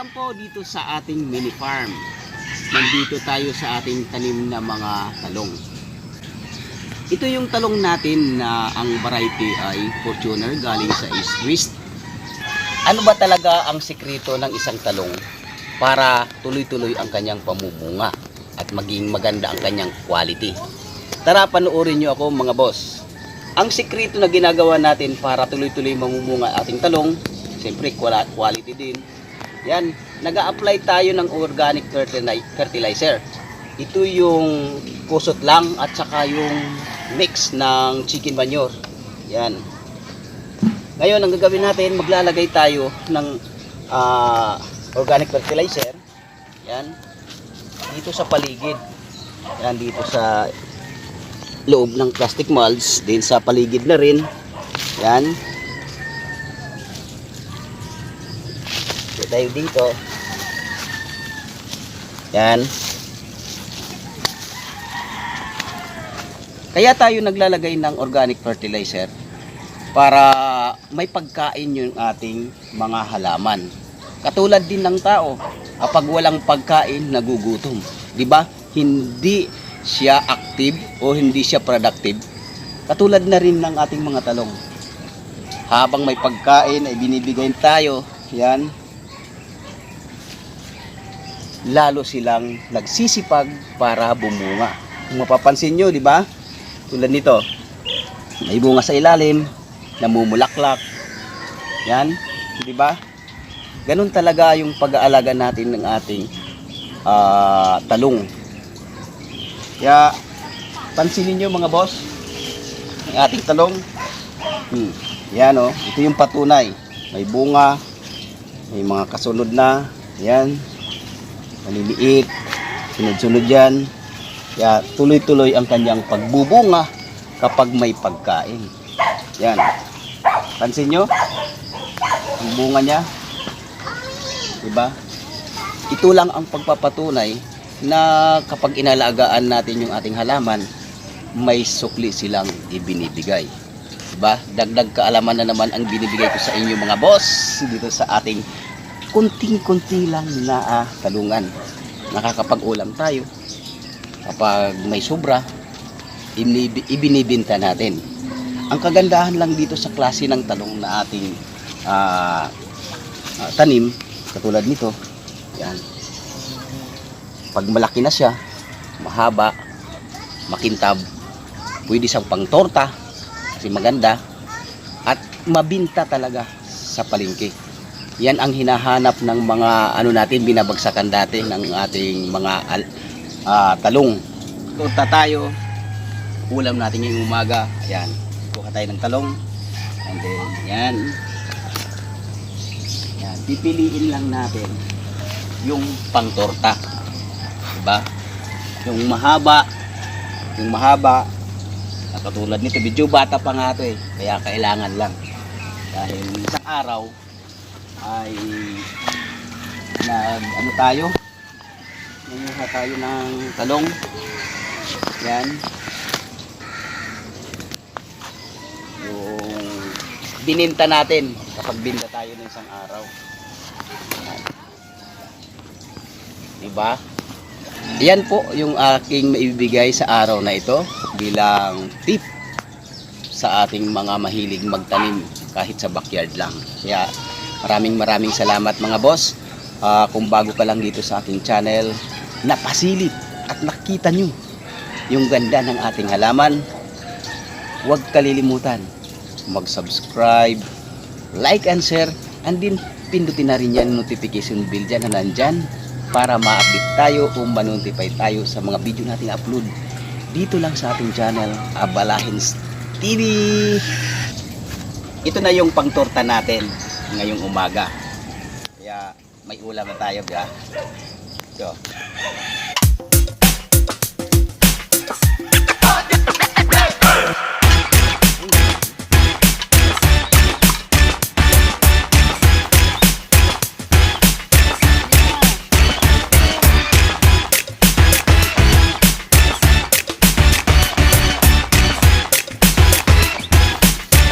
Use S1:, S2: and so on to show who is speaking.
S1: Welcome po dito sa ating mini farm. Nandito tayo sa ating tanim na mga talong. Ito yung talong natin na ang variety ay Fortuner galing sa East West. Ano ba talaga ang sikreto ng isang talong para tuloy-tuloy ang kanyang pamumunga at maging maganda ang kanyang quality? Tara panoorin nyo ako mga boss. Ang sikreto na ginagawa natin para tuloy-tuloy mamumunga ating talong, siyempre quality din. Yan, nag apply tayo ng organic fertili- fertilizer. Ito yung kusot lang at saka yung mix ng chicken manure. Yan. Ngayon, ang gagawin natin, maglalagay tayo ng ah, organic fertilizer. Yan. Dito sa paligid. Yan, dito sa loob ng plastic molds. Din sa paligid na rin. Yan. Tayo dito. Yan. Kaya tayo naglalagay ng organic fertilizer para may pagkain yung ating mga halaman. Katulad din ng tao, kapag walang pagkain, nagugutom. 'Di ba? Hindi siya active o hindi siya productive. Katulad na rin ng ating mga talong. Habang may pagkain ay binibigay tayo, yan, lalo silang nagsisipag para bumunga. Kung mapapansin nyo, di ba? Tulad nito, may bunga sa ilalim, namumulaklak. Yan, di ba? Ganun talaga yung pag-aalaga natin ng ating ah, talong. Kaya, pansinin nyo mga boss, ang ating talong. Hmm, yan o, ito yung patunay. May bunga, may mga kasunod na, yan, maliliit, sunod-sunod yan. Kaya tuloy-tuloy ang kanyang pagbubunga kapag may pagkain. Yan. Pansin nyo? Ang bunga niya. Diba? Ito lang ang pagpapatunay na kapag inalagaan natin yung ating halaman, may sukli silang ibinibigay. Diba? Dagdag kaalaman na naman ang binibigay ko sa inyo mga boss dito sa ating kunting-kunti lang na ah, talungan. Nakakapag-ulam tayo. Kapag may sobra, inib- ibinibinta natin. Ang kagandahan lang dito sa klase ng talong na ating ah, ah, tanim, katulad nito, yan. Pag malaki na siya, mahaba, makintab, pwede siyang pang torta, kasi maganda, at mabinta talaga sa palengke. Yan ang hinahanap ng mga ano natin binabagsakan dati ng ating mga al- ah, talong. Torta tayo. Ulam natin yung umaga. Ayan. Kuha tayo ng talong. And then, yan. Yan. Pipiliin lang natin yung pangtorta. Diba? Yung mahaba. Yung mahaba. At katulad nito, medyo bata pa nga ito eh. Kaya kailangan lang. Dahil isang araw, ay nag ano tayo? Nanguha tayo ng talong. Yan. Yung bininta natin kapag binta tayo ng isang araw. Yan. diba? Yan po yung aking maibigay sa araw na ito bilang tip sa ating mga mahilig magtanim kahit sa backyard lang. Kaya Maraming maraming salamat mga boss. Ah, kung bago ka lang dito sa aking channel, napasilip at nakita nyo yung ganda ng ating halaman. Huwag kalilimutan mag-subscribe, like and share, and din pindutin na rin yan notification bell dyan na nandyan para ma-update tayo o ma-notify tayo sa mga video nating upload dito lang sa ating channel, Abalahins TV. Ito na yung pangtorta natin ngayong umaga. Kaya may ulam na tayo, ba? So,